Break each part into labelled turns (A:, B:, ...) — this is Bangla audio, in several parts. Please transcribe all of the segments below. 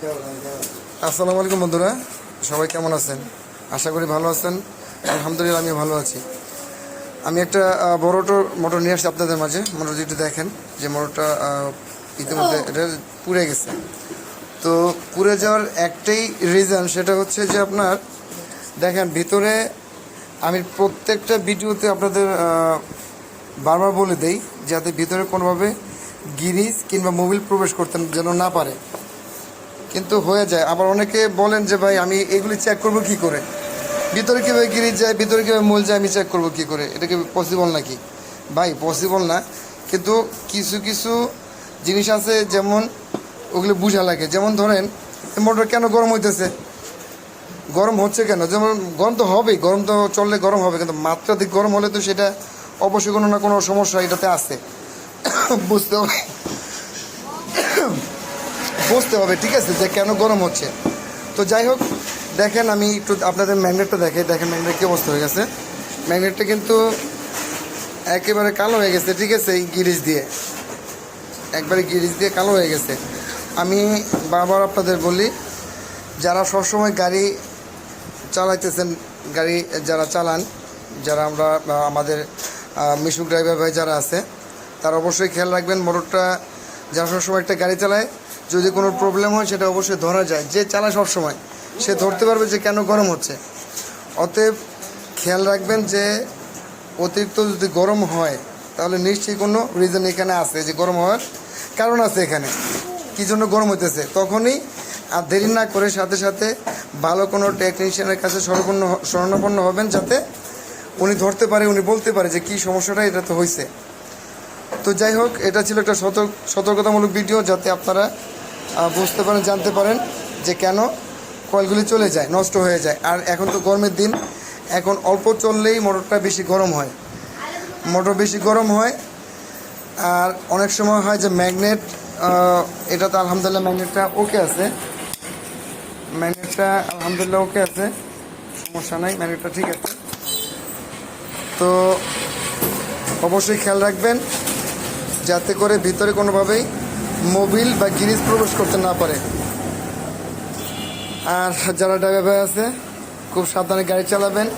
A: আসসালামু আলাইকুম বন্ধুরা সবাই কেমন আছেন? আশা করি ভালো আছেন আলহামদুলিল্লাহ আমি ভালো আছি। আমি একটা আহ, বড় মোটর নিয়ে আসছি আপনাদের মাঝে মোটর যেটি দেখেন যে মোটরটা ইতিমধ্যে এটা পুড়ে গেছে। তো পুড়ে যাওয়ার একটাই রিজন সেটা হচ্ছে যে আপনার দেখেন ভিতরে আমি প্রত্যেকটা ভিডিওতে আপনাদের বারবার বলে দেই যাতে ভিতরে কোনোভাবে গিরিজ কিংবা মোবিল প্রবেশ করতে যেন না পারে। কিন্তু হয়ে যায়। আবার অনেকে বলেন যে, ভাই, আমি এগুলি চেক করব কি করে? ভিতরে কীভাবে গিরিজ যায়, ভিতরে কীভাবে মূল যায়, আমি চেক করব কি করে? এটা কি পসিবল নাকি? ভাই পসিবল না। কিন্তু কিছু কিছু জিনিস আছে যেমন ওগুলো বোঝা লাগে। যেমন ধরেন মোটর কেন গরম হইতেছে? গরম হচ্ছে কেন? যেমন গরম তো হবেই, গরম তো চললে গরম হবে। কিন্তু মাত্রাধিক গরম হলে তো সেটা অবশ্যই কোনো না কোনো সমস্যা এটাতে আছে। বুঝতে হবে। বুঝতে হবে, ঠিক আছে, যে কেন গরম হচ্ছে। তো যাই হোক, দেখেন আমি একটু আপনাদের ম্যাগনেটটা দেখে দেখেন ম্যাগনেট কী অবস্থা হয়ে গেছে। ম্যাগনেটটা কিন্তু একেবারে কালো হয়ে গেছে, ঠিক আছে, এই গিরিজ দিয়ে। একবারে গিরিজ দিয়ে কালো হয়ে গেছে। আমি বারবার আপনাদের বলি, যারা সবসময় গাড়ি চালাইতেছেন, গাড়ি যারা চালান, যারা আমরা আমাদের মিশুক ড্রাইভার ভাই যারা আছে, তারা অবশ্যই খেয়াল রাখবেন, মোটরটা যারা সবসময় একটা গাড়ি চালায় যদি কোনো প্রবলেম হয়, সেটা অবশ্যই ধরা যায়। যে চালায় সবসময়, সে ধরতে পারবে যে কেন গরম হচ্ছে। অতএব খেয়াল রাখবেন যে, অতিরিক্ত যদি গরম হয়, তাহলে নিশ্চয়ই কোনো রিজন এখানে আছে যে গরম হওয়ার কারণ আছে এখানে। কী জন্য গরম হইতেছে? তখনই আর দেরি না করে সাথে সাথে ভালো কোনো টেকনিশিয়ানের কাছে স্মরণাপন্ন স্মরণাপন্ন হবেন যাতে উনি ধরতে পারে, উনি বলতে পারে যে কী সমস্যাটা, এটা তো হয়েছে তো যাই হোক, এটা ছিল একটা সতর্ক, সতর্কতামূলক ভিডিও যাতে আপনারা বুঝতে পারেন, জানতে পারেন যে কেন কয়েলগুলি চলে যায়, নষ্ট হয়ে যায়। আর এখন তো গরমের দিন, এখন অল্প চললেই মোটরটা বেশি গরম হয়। মোটর বেশি গরম হয়, আর অনেক সময় হয় যে ম্যাগনেট এটা তো আলহামদুলিল্লাহ ম্যাগনেটটা ওকে আছে। ম্যাগনেটটা আলহামদুলিল্লাহ ওকে আছে, সমস্যা নাই, ম্যাগনেটটা ঠিক আছে। তো অবশ্যই খেয়াল রাখবেন, যাতে করে ভিতরে কোনোভাবেই মোবিল বা গিরিজ প্রবেশ করতে না পারে। আর যারা ড্রাইভার ভাই আছে, খুব সাবধানে গাড়ি চালাবেন।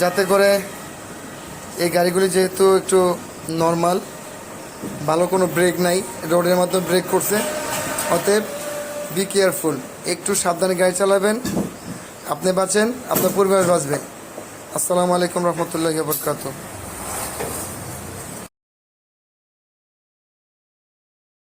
A: যাতে করে এই গাড়িগুলি যেহেতু একটু নর্মাল ভালো কোনো ব্রেক নাই, রোডের মাধ্যমে ব্রেক করছে। অতএব বি কেয়ারফুল একটু সাবধানে গাড়ি চালাবেন। আপনি বাঁচেন, আপনার পরিবার বাঁচবে। আসসালামু আলাইকুম রহমতুল্লাহ বরকাত